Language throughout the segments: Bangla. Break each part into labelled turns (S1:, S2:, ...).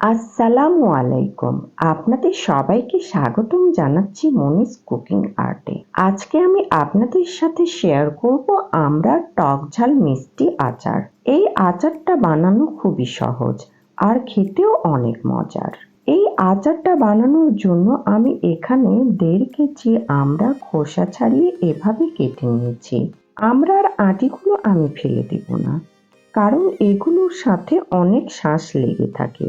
S1: আসসালামু আলাইকুম। আপনাদের সবাইকে স্বাগতম জানাচ্ছি মনিস কুকিং আর্টে। আজকে আমি আপনাদের সাথে শেয়ার করব আমরা টক ঝাল মিষ্টি আচার। এই আচারটা বানানো খুবই সহজ আর খেতেও অনেক মজার। এই আচারটা বানানোর জন্য আমি এখানে দেড় কেজি আমরা খোসা ছাড়িয়ে এভাবে কেটে নিয়েছি। আমরার আটিগুলো আমি ফেলে দেব না, কারণ এগুলোর সাথে অনেক শ্বাস লেগে থাকে।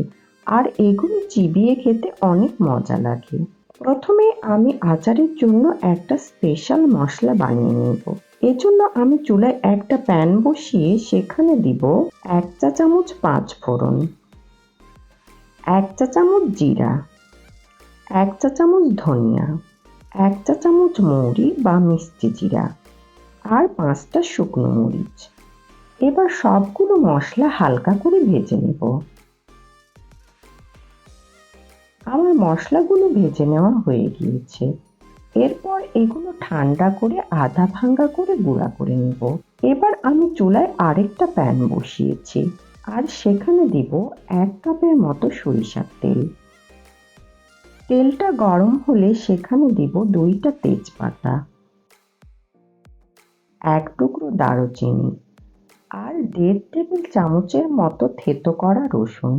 S1: আর এগুলো চিবিয়ে খেতে অনেক মজা লাগে। প্রথমে আমি আচারের জন্য একটা স্পেশাল মশলা বানিয়ে নেব। এজন্য আমি চুলায় একটা প্যান বসিয়ে সেখানে দিব এক চা চামচ পাঁচ ফোড়ন, এক চা চামচ জিরা, এক চা চামচ ধনিয়া, এক চা চামচ মৌরি বা মিষ্টি জিরা আর পাঁচটা শুকনো মরিচ। এবার সবগুলো মশলা হালকা করে ভেজে নেব। আমার মশলাগুলো ভেজে নেওয়া হয়ে গিয়েছে। এরপর এগুলো ঠান্ডা করে আধা ভাঙ্গা করে গুঁড়া করে নেব। এবার আমি চুলায় আরেকটা প্যান বসিয়েছি আর সেখানে দিব এক কাপের মতো সরিষার তেল। তেলটা গরম হলে সেখানে দিব দুইটা তেজপাতা, এক টুকরো দারুচিনি আর দেড় টেবিল চামচের মতো থেতো করা রসুন।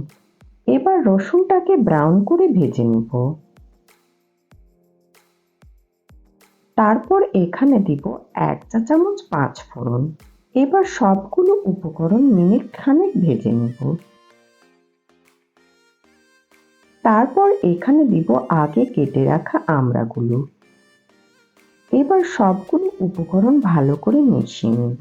S1: এবার রসুনটাকে ব্রাউন করে ভেজে নিব। তারপর এখানে দিব এক চা চামচ পাঁচ ফোড়ন। এবার সবগুলো উপকরণ মিনিট খানেক ভেজে নিব। তারপর এখানে দিব আগে কেটে রাখা আমড়াগুলো। এবার সবগুলো উপকরণ ভালো করে মিশিয়ে নিব।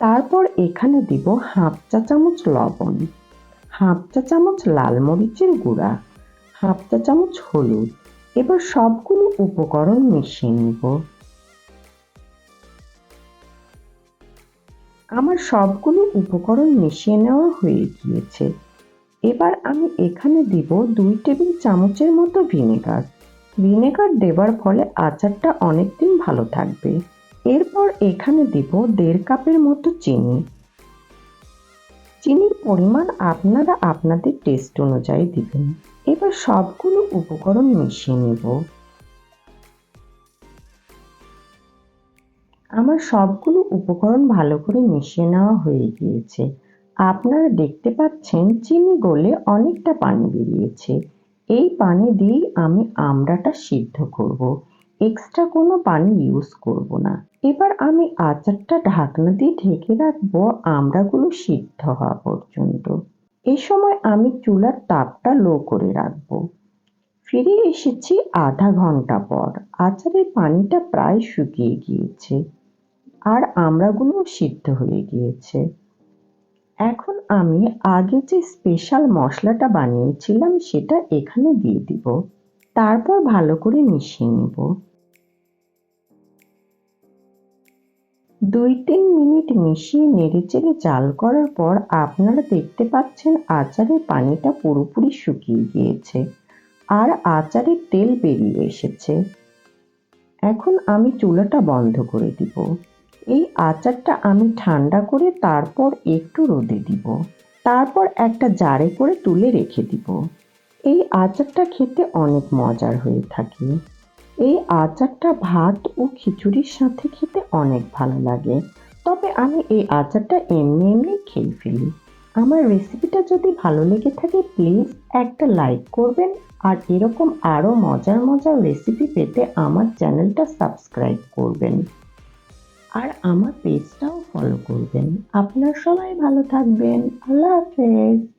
S1: তারপর এখানে দিব হাফ চা চামচ লবণ, হাফ চা চামচ লাল মরিচের গুঁড়া, হাফ চা চামচ হলুদ। এবার সবগুলো উপকরণ মিশিয়ে নিব। আমার সবগুলো উপকরণ মিশিয়ে নেওয়া হয়ে গিয়েছে। এবার আমি এখানে দিব দুই টেবিল চামচের মতো ভিনেগার। ভিনেগার দেবার ফলে আচারটা অনেকদিন ভালো থাকবে। এরপর এখানে দিব দেড় কাপের মতো চিনি। চিনির পরিমাণ আপনারা আপনাদের টেস্ট অনুযায়ী দিবেন। এবার সবগুলো উপকরণ মিশিয়ে নেব। আমার সবগুলো উপকরণ ভালো করে মিশিয়ে নেওয়া হয়ে গিয়েছে। আপনারা দেখতে পাচ্ছেন চিনি গলে অনেকটা পানি বেরিয়েছে। এই পানি দিয়েই আমি আমড়াটা সিদ্ধ করব। এক্সট্রা কোনো পানি ইউজ করব না। এবার আমি আচারটা ঢাকনা দিয়ে ঢেকে রাখব, আমড়াগুলো সিদ্ধ হওয়া পর্যন্ত। এই সময় আমি চুলার তাপটা লো করে রাখব। ফিরে এসেছি আধা ঘণ্টা পর। আচারের পানিটা প্রায় শুকিয়ে গিয়েছে আর আমড়াগুলো সিদ্ধ হয়ে গিয়েছে। এখন আমি আগে যে স্পেশাল মশলাটা বানিয়েছিলাম সেটা এখানে দিয়ে দিব। তারপর ভালো করে মিশিয়ে নেব। দুই তিন মিনিট মিশিয়ে নেড়েচেড়ে চাল করার পর আপনারা দেখতে পাচ্ছেন আচারের পানিটা পুরোপুরি শুকিয়ে গিয়েছে আর আচারের তেল বেরিয়ে এসেছে। এখন আমি চুলাটা বন্ধ করে দিব। এই আচারটা আমি ঠান্ডা করে তারপর একটু রোদে দিব। তারপর একটা জারে করে তুলে রেখে দিব। এই আচারটা খেতে অনেক মজার হয়ে থাকে। এই আচারটা ভাত ও খিচুড়ির সাথে খেতে অনেক ভালো লাগে। তবে আমি এই আচারটা এমনি এমনি খেয়ে ফেলি। আমার রেসিপিটা যদি ভালো লেগে থাকে প্লিজ একটা লাইক করবেন। আর এরকম আরও মজার মজার রেসিপি পেতে আমার চ্যানেলটা সাবস্ক্রাইব করবেন। আর আমার পেজটাও ফলো করবেন। আপনার সবাই ভালো থাকবেন। আল্লাহ হাফেজ।